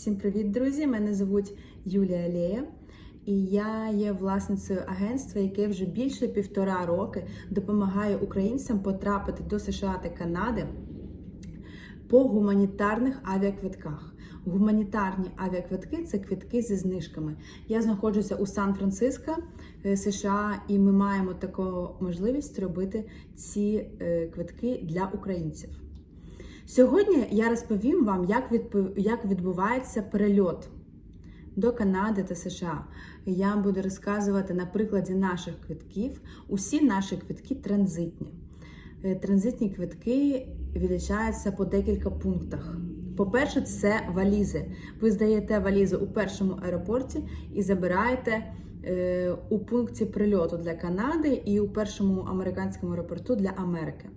Всім привіт, друзі! Мене звуть Юлія Лея, і я є власницею агентства, яке вже більше півтора роки допомагає українцям потрапити до США та Канади по гуманітарних авіаквитках. Гуманітарні авіаквитки це квитки зі знижками. Я знаходжуся у Сан-Франциско, е, США, і ми маємо таку можливість робити ці е, квитки для українців. Сьогодні я розповім вам, як, як відбувається перельот до Канади та США. Я вам буду розказувати на прикладі наших квитків. Усі наші квитки транзитні. Е, Транзитні квитки відлічаються по декілька пунктах. По-перше, це валізи. Ви здаєте валізи у першому аеропорті і забираєте е, у пункті прильоту для Канади і у першому американському аеропорту для Америки.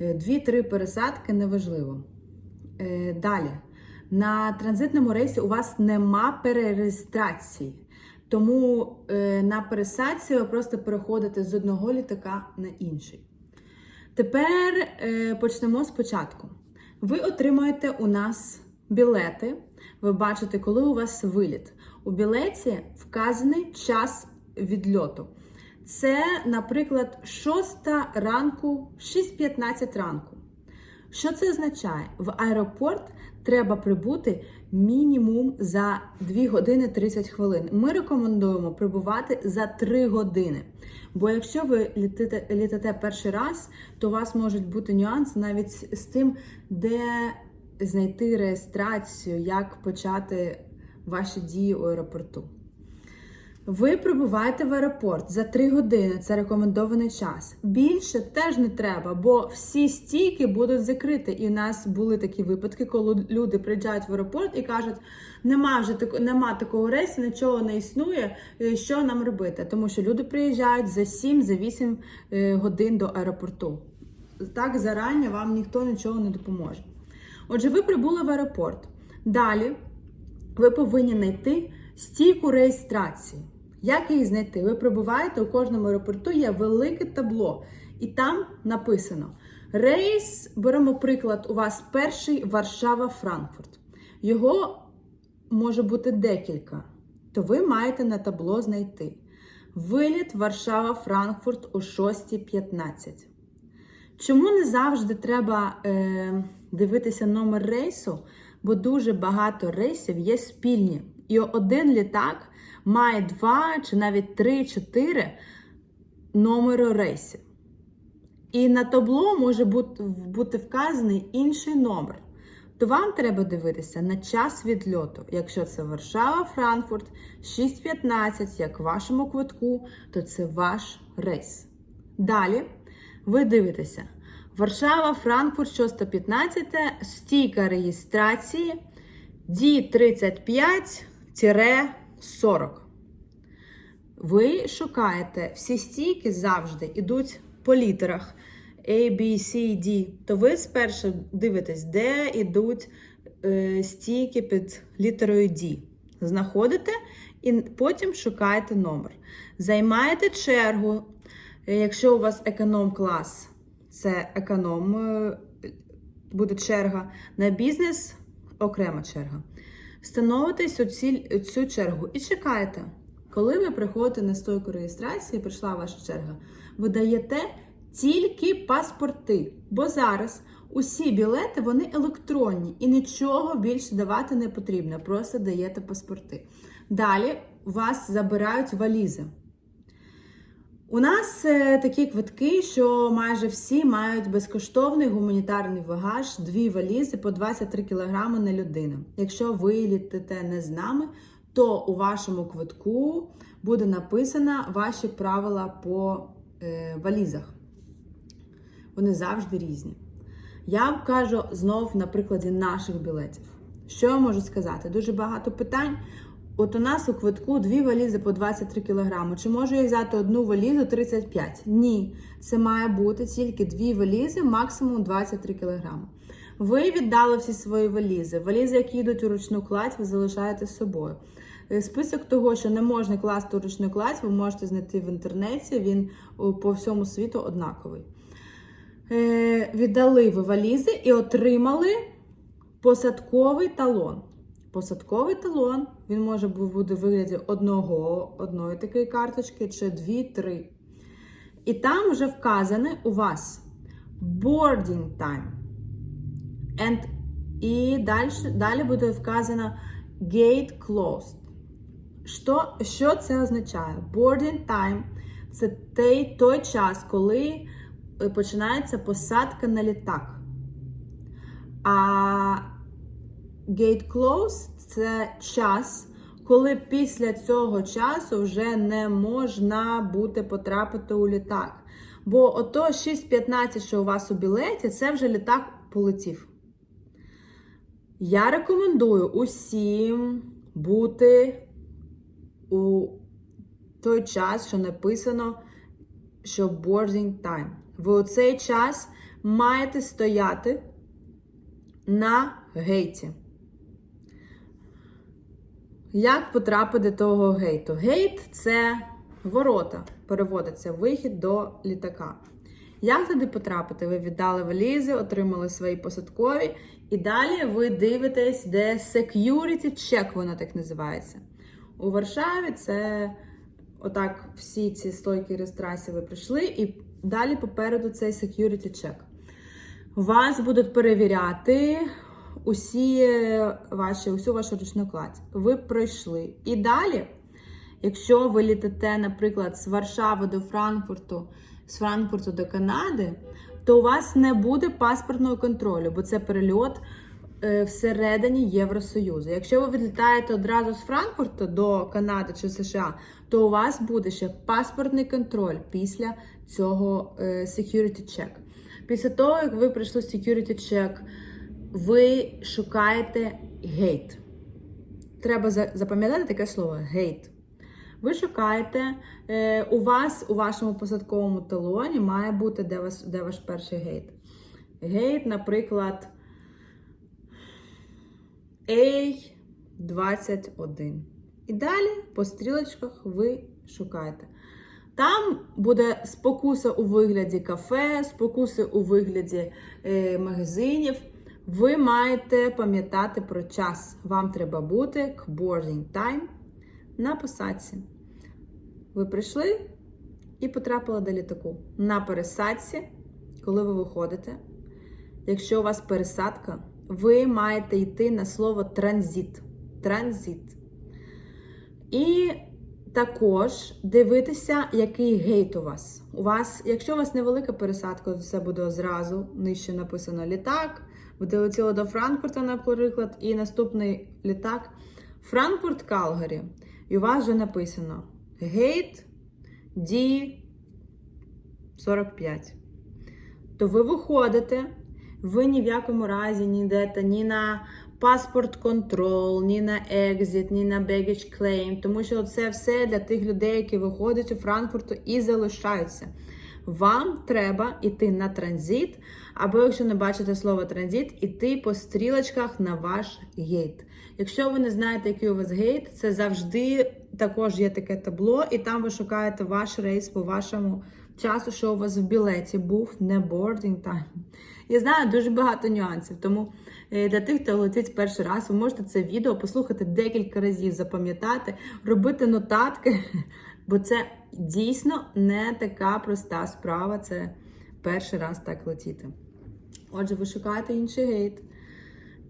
Е, Дві-три пересадки неважливо. Е, Далі. На транзитному рейсі у вас нема перереєстрації. Тому е, на пересадці ви просто переходите з одного літака на інший. Тепер почнемо спочатку. Ви отримаєте у нас білети. Ви бачите, коли у вас виліт. У білеті вказаний час відльоту. Це, наприклад, 6 ранку, 6.15 ранку. Що це означає? В аеропорт треба прибути мінімум за 2 години 30 хвилин. Ми рекомендуємо прибувати за 3 години. Бо якщо ви літите, літите перший раз, то у вас можуть бути нюанси навіть з тим, де знайти реєстрацію, як почати ваші дії у аеропорту. Ви прибуваєте в аеропорт за 3 години, це рекомендований час. Більше теж не треба, бо всі стійки будуть закриті. І у нас були такі випадки, коли люди приїжджають в аеропорт і кажуть, нема вже тако- нема такого рейсу, нічого не існує. е, Що нам робити? Тому що люди приїжджають за 7-8 годин до аеропорту. Так зарані вам ніхто нічого не допоможе. Отже, ви прибули в аеропорт. Далі ви повинні знайти стійку реєстрації. Як її знайти? Ви прибуваєте у кожному аеропорту є велике табло, і там написано: рейс, беремо приклад, у вас перший Варшава-Франкфурт. Його може бути декілька, то ви маєте на табло знайти. Виліт Варшава-Франкфурт о 6.15. Чому не завжди треба е, дивитися номер рейсу? Бо дуже багато рейсів є спільні. І один літак має два чи навіть три-чотири номери рейсів. І на табло може бути, вказаний інший номер. То вам треба дивитися на час відльоту. Якщо це Варшава, Франкфурт 6.15, як в вашому квитку, то це ваш рейс. Далі ви дивитеся. Варшава, Франкфурт, 615, стійка реєстрації D35-40. Ви шукаєте всі стійки завжди йдуть по літерах A, B, C, D. То ви спершу дивитесь, де йдуть е, стійки під літерою D. Знаходите і потім шукаєте номер. Займаєте чергу. Е, Якщо у вас економ-клас, це економ, е, буде черга. На бізнес окрема черга. Становитесь у ці- цю чергу і чекаєте. Коли ви приходите на стойку реєстрації, прийшла ваша черга, ви даєте тільки паспорти, бо зараз усі білети вони електронні і нічого більше давати не потрібно, просто даєте паспорти. Далі вас забирають валізи. У нас е, такі квитки, що майже всі мають безкоштовний гуманітарний багаж, дві валізи по 23 кг на людину. Якщо ви літите не з нами, то у вашому квитку буде написано ваші правила по е, валізах. Вони завжди різні. Я вам кажу знов на прикладі наших білетів. Що я можу сказати? Дуже багато питань. От у нас у квитку дві валізи по 23 кг. Чи можу я взяти одну валізу 35? Ні. Це має бути тільки дві валізи, максимум 23 кг. Ви віддали всі свої валізи. Валізи, які йдуть у ручну кладь, ви залишаєте з собою. Е, Список того, що не можна класти у ручну кладь, ви можете знайти в інтернеті. Він по всьому світу однаковий. Е, віддали ви валізи і отримали посадковий талон. Посадковий талон. Він може бути в вигляді одного, одної такої карточки, чи дві-три. І там вже вказане у вас boarding time. And, і далі, далі буде вказано gate closed. Що, що це означає? Boarding time це той, той час, коли е, починається посадка на літак. А gate closed це час, коли після цього часу вже не можна буде потрапити у літак. Бо ото 6.15, що у вас у білеті, це вже літак полетів. Я рекомендую усім бути у той час, що написано, що boarding time. Ви у цей час маєте стояти на гейті. Як потрапити до того гейту? Гейт це ворота, переводиться вихід до літака. Як туди потрапити? Ви віддали валізи, отримали свої посадкові, і далі ви дивитесь, де security check, воно так називається. У Варшаві це отак всі ці стойки реєстрації ви прийшли, і далі попереду цей security check. Вас будуть перевіряти усі ваші, усю вашу ручну кладь. Ви пройшли. І далі, якщо ви літите, наприклад, з Варшави до Франкфурту, з Франкфурту до Канади, то у вас не буде паспортного контролю, бо це перельот е, всередині Євросоюзу. Якщо ви відлітаєте одразу з Франкфурту до Канади чи США, то у вас буде ще паспортний контроль після цього е, security check. Після того, як ви пройшли security check, ви шукаєте гейт. Треба запам'ятати таке слово гейт. Ви шукаєте, е, у вас у вашому посадковому талоні має бути де, вас, де ваш перший гейт. Гейт, наприклад, A21. І далі по стрілочках ви шукаєте. Там буде спокуса у вигляді кафе, спокуси у вигляді е, магазинів. Ви маєте пам'ятати про час. Вам треба бути к boarding time на посадці. Ви прийшли і потрапили до літаку. На пересадці, коли ви виходите, якщо у вас пересадка, ви маєте йти на слово транзит. Транзит. І також дивитися, який гейт у вас. У вас, якщо у вас невелика пересадка, то це буде зразу нижче написано літак. Ви долетіли до Франкфурта, наприклад, і наступний літак Франкфурт Калгарі. І у вас вже написано гейт D45. То ви виходите, ви ні в якому разі не йдете ні на паспорт контрол, ні на екзит, ні на baggage claim, тому що це все для тих людей, які виходять у Франкфурту і залишаються. Вам треба йти на транзит, або якщо не бачите слово транзит, іти по стрілочках на ваш гейт. Якщо ви не знаєте, який у вас гейт, це завжди також є таке табло, і там ви шукаєте ваш рейс по вашому часу, що у вас в білеті був не boarding time. Я знаю дуже багато нюансів, тому е, для тих, хто летить перший раз, ви можете це відео послухати декілька разів, запам'ятати, робити нотатки, бо це дійсно не така проста справа. Це перший раз так летіти. Отже, ви шукаєте інший гейт.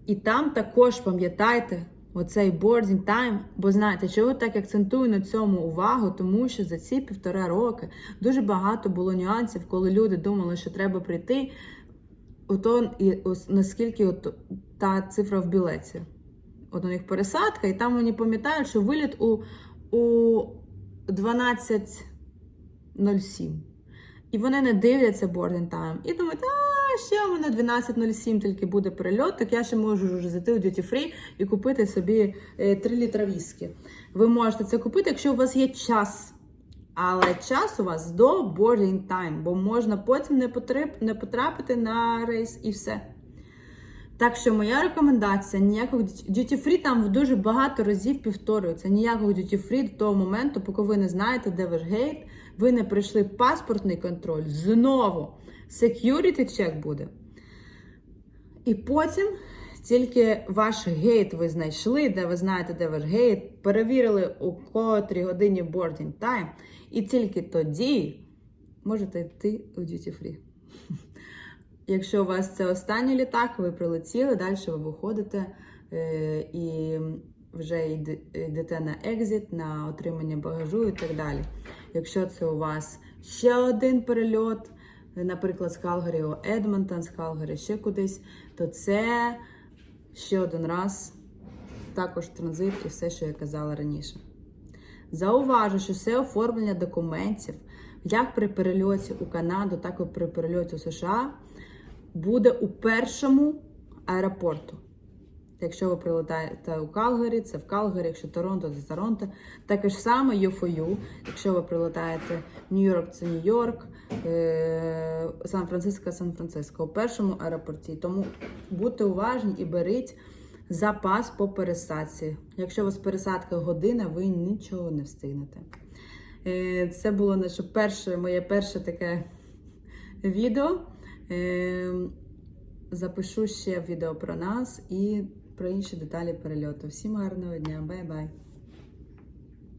І там також пам'ятайте оцей boarding time, бо знаєте, чого так акцентую на цьому увагу, тому що за ці півтора роки дуже багато було нюансів, коли люди думали, що треба прийти, ото і ось наскільки от та цифра в білеті. От у них пересадка, і там вони пам'ятають, що виліт у, у 12.07. І вони не дивляться boarding time. І думають, а ще у мене 12.07 тільки буде перельот, так я ще можу вже зайти у Duty Free і купити собі е, 3 літра віскі. Ви можете це купити, якщо у вас є час. Але час у вас до boarding time, бо можна потім не потрапити на рейс і все. Так що моя рекомендація: ніякого duty free там дуже багато разів повторюється. Ніякого duty free до того моменту, поки ви не знаєте, де ваш гейт, ви не пройшли паспортний контроль. Знову security check буде. І потім Тільки ваш гейт ви знайшли, де ви знаєте, де ваш гейт, перевірили у котрій годині boarding time, і тільки тоді можете йти у duty free. Якщо у вас це останній літак, ви прилетіли, далі ви виходите е, і вже йдете на екзит, на отримання багажу і так далі. Якщо це у вас ще один перельот, наприклад, з Калгарі у Едмонтон, з Калгарі ще кудись, то це ще один раз також транзит і все, що я казала раніше. Зауважу, що все оформлення документів як при перельоті у Канаду, так і при перельоті у США буде у першому аеропорту. Якщо ви прилетаєте у Калгарі, це в Калгарі, якщо Торонто, це Торонто. Таке ж саме U4U. Якщо ви прилетаєте в Нью-Йорк, це Нью-Йорк, е, Сан-Франциско, Сан-Франциско у першому аеропорті. Тому будьте уважні і беріть запас по пересадці. Якщо у вас пересадка година, ви нічого не встигнете. Е, Це було наше перше, моє перше таке відео. Е, Запишу ще відео про нас і про інші деталі перельоту. Всім гарного дня, бай-бай!